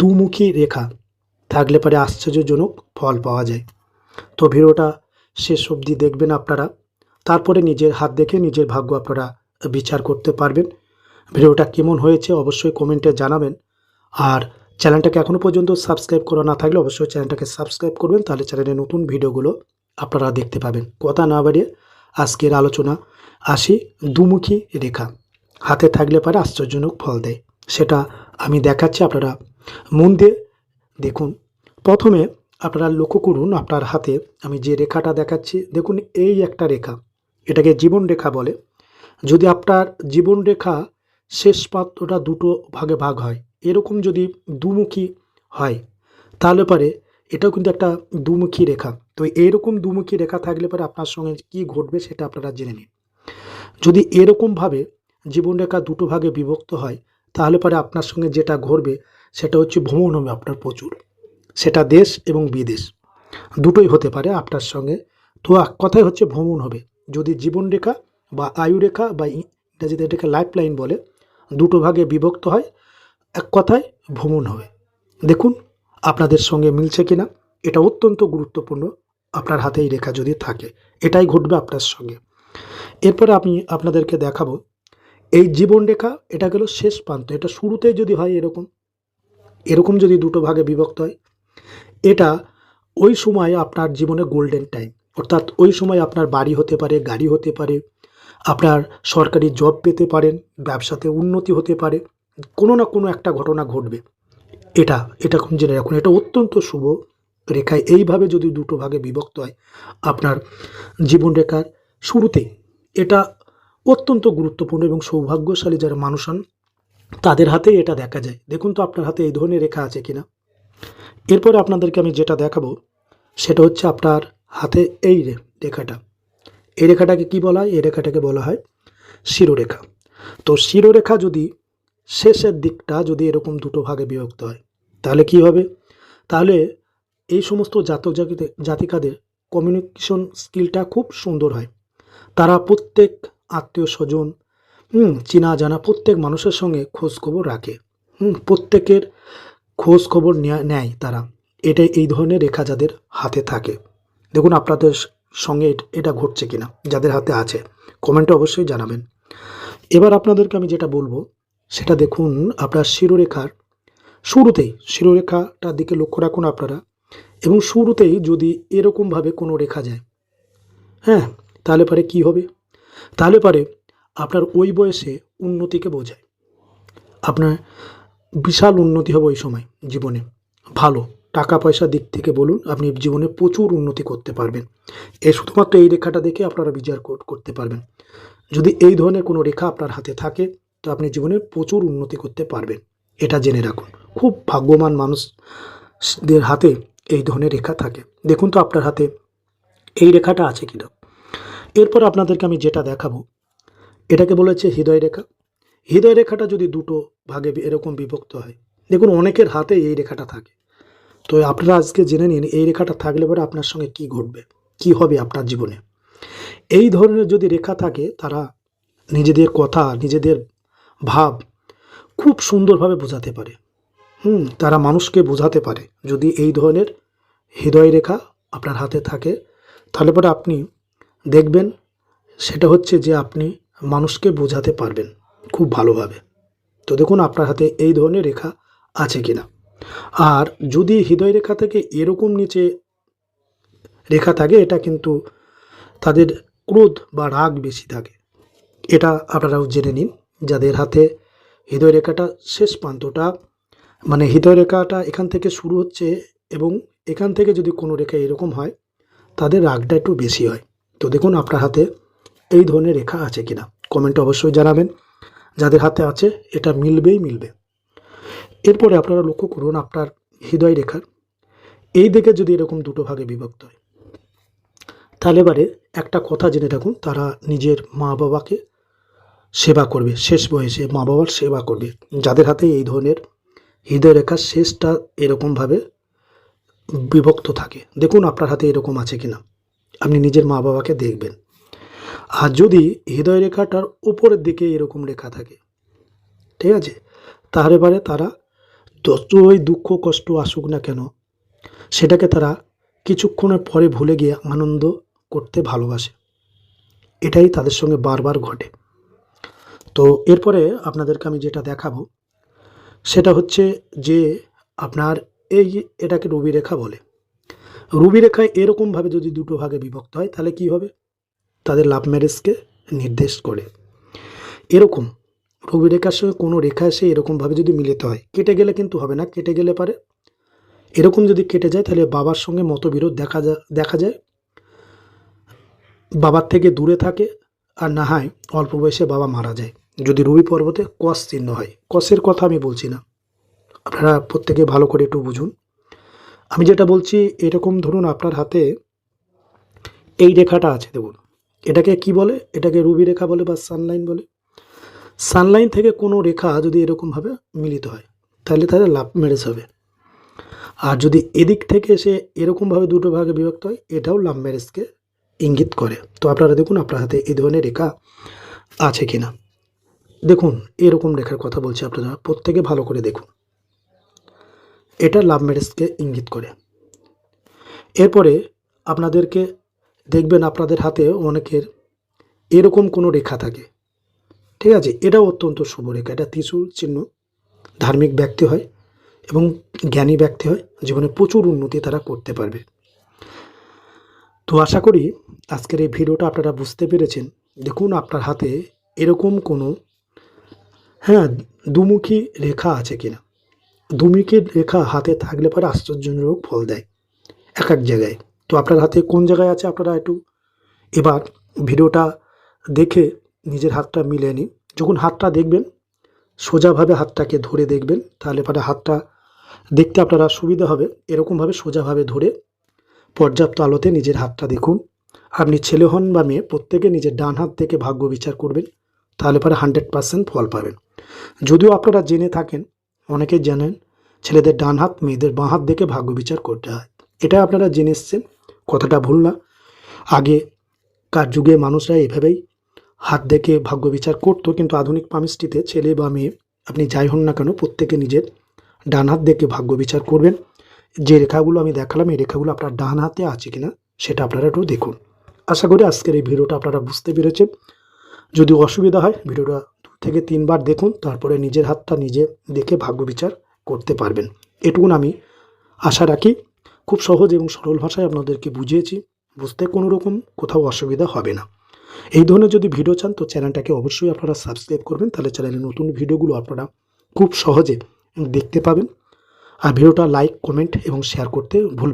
দুমুখী রেখা থাকলে পরে আশ্চর্যজনক ফল পাওয়া যায়। তো ভিডিওটা শেষ অবধি দেখবেন আপনারা। তারপরে নিজের হাত দেখে নিজের ভাগ্য আপনারা বিচার করতে পারবেন। ভিডিওটা কেমন হয়েছে অবশ্যই কমেন্টে জানাবেন। আর চ্যানেলটাকে এখনও পর্যন্ত সাবস্ক্রাইব করা না থাকলে অবশ্যই চ্যানেলটাকে সাবস্ক্রাইব করবেন। তাহলে চ্যানেলে নতুন ভিডিওগুলো আপনারা দেখতে পাবেন। কথা না বাড়িয়ে আজকের আলোচনা, আসি দুমুখী রেখা। হাতে থাকলে পারে আশ্চর্যজনক ফল দেয়। সেটা আমি দেখাচ্ছি, আপনারা মন দিয়ে দেখুন। প্রথমে আপনারা লক্ষ্য করুন আপনার হাতে আমি যে রেখাটা দেখাচ্ছি, দেখুন এই একটা রেখা। এটাকে জীবন রেখা বলে। যদি আপনার জীবন রেখা শেষ পাত্রটা দুটো ভাগে ভাগ হয়, এরকম যদি দুমুখী হয়, তাহলে পরে এটাও কিন্তু একটা দুমুখী রেখা। তো এইরকম দুমুখী রেখা থাকলে পরে আপনার সঙ্গে কি ঘটবে সেটা আপনারা জেনে নিন। যদি এরকমভাবে জীবনরেখা দুটো ভাগে বিভক্ত হয়, তাহলে পরে আপনার সঙ্গে যেটা ঘটবে সেটা হচ্ছে ভ্রমণ হবে আপনার প্রচুর। সেটা দেশ এবং বিদেশ। দুটোই হতে পারে আপনার সঙ্গে। তো এক কথাই হচ্ছে ভ্রমণ হবে। যদি জীবনরেখা বা আয়ুরেখা বা ইংরাজিতে এটাকে লাইফ লাইন বলে, দুটো ভাগে বিভক্ত হয়। এক কথায় ভ্রমণ হবে। দেখুন, আপনাদের সঙ্গে মিলছে কিনা, এটা অত্যন্ত গুরুত্বপূর্ণ আপনার হাতে এই রেখা যদি থাকে। এটাই ঘটবে আপনার সঙ্গে। এরপরে আমি আপনাদেরকে দেখাবো, এই জীবন রেখা এটা গেল শেষ প্রান্ত। এটা শুরুতেই যদি হয় এরকম এরকম যদি দুটো ভাগে বিভক্ত হয়, এটা ওই সময় আপনার জীবনে গোল্ডেন টাইম অর্থাৎ ওই সময় আপনার বাড়ি হতে পারে, গাড়ি হতে পারে, আপনার সরকারি জব পেতে পারেন, ব্যবসাতে উন্নতি হতে পারে, কোনো না কোনো একটা ঘটনা ঘটবে। এটা এটা জেনে রাখুন, এটা অত্যন্ত শুভ রেখায় এইভাবে যদি দুটো ভাগে বিভক্ত হয়, আপনার জীবন রেখার শুরুতেই এটা অত্যন্ত গুরুত্বপূর্ণ এবং সৌভাগ্যশালী যারা মানুষ হন তাদের হাতে এটা দেখা যায়। দেখুন তো আপনার হাতে এই ধরনের রেখা আছে কিনা। এরপরে আপনাদেরকে আমি যেটা দেখাবো, সেটা হচ্ছে আপনার হাতে এই রেখাটা। এই রেখাটাকে কি বলা হয়? এই রেখাটাকে বলা হয় শিরোরেখা। তো শিরোরেখা যদি শেষের দিকটা যদি এরকম দুটো ভাগে বিভক্ত হয়, তাহলে কি হবে? তাহলে এই সমস্ত জাতক জাতিকাদের কমিউনিকেশন স্কিলটা খুব সুন্দর হয়। তারা প্রত্যেক আত্মীয় স্বজন হুম, চেনা জানা প্রত্যেক মানুষের সঙ্গে খোঁজ খবর রাখে। হুম, প্রত্যেকের খোঁজ খবর নেয়া- তারা। এটা এই ধরনের রেখা যাদের হাতে থাকে। দেখুন আপনাদের সঙ্গে এটা ঘটছে কিনা, যাদের হাতে আছে। কমেন্টে অবশ্যই জানাবেন। এবার আপনাদেরকে আমি যেটা বলব, সেটা দেখুন আপনার শিরোরেখার শুরুতেই, শিরোরেখাটার দিকে লক্ষ্য রাখুন আপনারা। এবং শুরুতেই যদি এরকমভাবে কোনো রেখা যায় হ্যাঁ তাহলে পরে কি হবে? তাহলে পরে আপনার ওই বয়সে উন্নতিকে বোঝায়। আপনার বিশাল উন্নতি হবে ওই সময় জীবনে। ভালো টাকা পয়সার দিক থেকে বলুন, আপনি জীবনে প্রচুর উন্নতি করতে পারবেন। এ শুধুমাত্র এই রেখাটা দেখে আপনারা বিচার করতে পারবেন। যদি এই ধরনের কোনো রেখা আপনার হাতে থাকে, তো আপনি জীবনে প্রচুর উন্নতি করতে পারবেন। এটা জেনে রাখুন। খুব ভাগ্যবান মানুষদের হাতে এই ধরনের রেখা থাকে। দেখুন তো আপনার হাতে এই রেখাটা আছে কিনা। এরপর আপনাদেরকে আমি যেটা দেখাবো এটাকে বলেছে হৃদয় রেখা। হৃদয় রেখাটা যদি দুটো ভাগে এরকম বিভক্ত হয়, দেখুন অনেকের হাতে এই রেখাটা থাকে। তো আপনারা আজকে জেনে নিন এই রেখাটা থাকলে পরে আপনার সঙ্গে কি ঘটবে, কি হবে আপনার জীবনে। এই ধরনের যদি রেখা থাকে, তারা নিজেদের কথা, নিজেদের ভাব খুব সুন্দরভাবে বোঝাতে পারে। হুম, তারা মানুষকে বোঝাতে পারে। যদি এই ধরনের হৃদয় রেখা আপনার হাতে থাকে, তাহলে পরে আপনি দেখবেন, সেটা হচ্ছে যে আপনি মানুষকে বোঝাতে পারবেন খুব ভালোভাবে। তো দেখুন আপনার হাতে এই ধরনের রেখা আছে কি না আর যদি হৃদয় রেখা থেকে এরকম নিচে রেখা থাকে, এটা কিন্তু তাদের ক্রোধ বা রাগ বেশি থাকে। এটা আপনারাও জেনে নিন, যাদের হাতে হৃদয় রেখাটা শেষ প্রান্তটা মানে হৃদয় রেখাটা এখান থেকে শুরু হচ্ছে এবং এখান থেকে যদি কোনো রেখা এরকম হয়, তাদের রাগটা একটু বেশি হয়। তো দেখুন আপনার হাতে এই ধরনের রেখা আছে কিনা। কমেন্টে অবশ্যই জানাবেন। যাদের হাতে আছে, এটা মিলবেই মিলবে। এরপরে আপনারা লক্ষ্য করুন আপনার হৃদয় রেখার। এই দিকে যদি এরকম দুটো ভাগে বিভক্ত হয়, তাহলে এবারে একটা কথা জেনে রাখুন, তারা নিজের মা বাবাকে সেবা করবে, শেষ বয়সে মা বাবার সেবা করবে। যাদের হাতে এই ধরনের হৃদয় রেখার শেষটা এরকমভাবে বিভক্ত থাকে। দেখুন আপনার হাতে এরকম আছে কিনা। আপনি নিজের মা বাবাকে দেখবেন। আর যদি হৃদয় রেখাটার উপরের দিকে এরকম রেখা থাকে, ঠিক আছে? তাহলে এবারে তারা যতই দুঃখ, কষ্ট আসুক না কেন, সেটাকে তারা কিছুক্ষণের পরে ভুলে গিয়ে আনন্দ করতে ভালোবাসে। এটাই তাদের সঙ্গে বারবার ঘটে। তো এরপরে আপনাদেরকে আমি যেটা দেখাবো, সেটা হচ্ছে যে আপনার এই এটাকে রবি রেখা বলে। রবি রেখায় এরকমভাবে যদি দুটো ভাগে বিভক্ত হয়, তাহলে কি হবে? তাদের লাভ ম্যারেজকে নির্দেশ করে। এরকম রবি রেখার সঙ্গে কোনো রেখা এসে এরকমভাবে যদি মিলিত হয়, কেটে গেলে কিন্তু হবে না, কেটে গেলে পারে। এরকম যদি কেটে যায়, তাহলে বাবার সঙ্গে মতবিরোধ দেখা যায় দেখা যায়। বাবার থেকে দূরে থাকে আর না হয় অল্প বয়সে বাবা মারা যায়। যদি রবি পর্বতে কস চিহ্ন হয়, কসের কথা আমি বলছি না। আপনারা প্রত্যেকে ভালো করে একটু বুঝুন। আমি যেটা বলছি, এরকম ধরুন আপনার হাতে এই রেখাটা আছে, দেখুন। এটাকে কি বলে? এটাকে রুবি রেখা বলে বা সানলাইন বলে। সানলাইন থেকে কোনো রেখা যদি এরকমভাবে মিলিত হয়, তাহলে তাহলে লাভ ম্যারেজ হবে। আর যদি এদিক থেকে সে এরকমভাবে দুটো ভাগে বিভক্ত হয়, এটাও লাভ ম্যারেজকে ইঙ্গিত করে। তো আপনারা দেখুন, আপনার হাতে এই ধরনের রেখা আছে কি না দেখুন, এরকম রেখার কথা বলছি আপনারা, প্রত্যেকে ভালো করে দেখুন। এটা লাভ ম্যারেজকে ইঙ্গিত করে। এরপরে আপনাদেরকে দেখবেন আপনাদের হাতে অনেকের এরকম কোনো রেখা থাকে। ঠিক আছে? এটাও অত্যন্ত শুভ রেখা। এটা ত্রিশূল চিহ্ন, ধার্মিক ব্যক্তি হয় এবং জ্ঞানী ব্যক্তি হয়। জীবনে প্রচুর উন্নতি তারা করতে পারবে। তো আশা করি আজকের এই ভিডিওটা আপনারা বুঝতে পেরেছেন। দেখুন আপনার হাতে এরকম কোনো হ্যাঁ দুমুখী রেখা আছে কিনা। দুমুখী রেখা হাতে থাকলে পরে আশ্চর্যজনক ফল দেয়। এক এক জায়গায়। তো আপনার হাতে কোন জায়গায় আছে আপনারা একটু এবার ভিডিওটা দেখে নিজের হাতটা মিলিয়ে নিন। যখন হাতটা দেখবেন, সোজাভাবে হাতটাকে ধরে দেখবেন, তাহলে পরে হাতটা দেখতে আপনারা সুবিধা হবে। এরকমভাবে সোজাভাবে ধরে পর্যাপ্ত আলোতে নিজের হাতটা দেখুন। আপনি ছেলে হন বা মেয়ে, প্রত্যেকে নিজের ডান হাত থেকে ভাগ্য বিচার করবেন, তাহলে পরে হান্ড্রেড পার্সেন্ট ফল পাবেন। যদিও আপনারা জেনে থাকেন অনেকেই জানেন ছেলেদের ডান হাত, মেয়েদের বাঁ হাত দেখে ভাগ্য বিচার করতে হয়। এটা আপনারা জেনে এসছেন। কথাটা ভুল না। আগে কার যুগে মানুষরা এভাবেই হাত দেখে ভাগ্য বিচার করতো, কিন্তু আধুনিক পামিষ্টিতে ছেলে বা মেয়ে, আপনি যাই হন না কেন, প্রত্যেকে নিজের ডান হাত দেখে ভাগ্য বিচার করবেন। যে রেখাগুলো আমি দেখালাম, এই রেখাগুলো আপনার ডান হাতে আছে কিনা, সেটা আপনারা একটু দেখুন। আশা করি আজকের এই ভিডিওটা আপনারা বুঝতে পেরেছেন। যদি অসুবিধা হয়, ভিডিওটা দু থেকে তিনবার দেখুন, তারপরে নিজের হাতটা নিজে দেখে ভাগ্য বিচার করতে পারবেন। এটুকুন আমি আশা রাখি। খুব সহজ এবং সরল ভাষায় আপনাদেরকে বুঝিয়েছি। বুঝতে কোনো রকম কোথাও অসুবিধা হবে না। এই ধরনের যদি ভিডিও চান, তো চ্যানেলটাকে অবশ্যই আপনারা সাবস্ক্রাইব করবেন। তাহলে চ্যানেলের নতুন ভিডিওগুলো আপনারা খুব সহজে দেখতে পাবেন। আর ভিডিওটা লাইক, কমেন্ট এবং শেয়ার করতে ভুল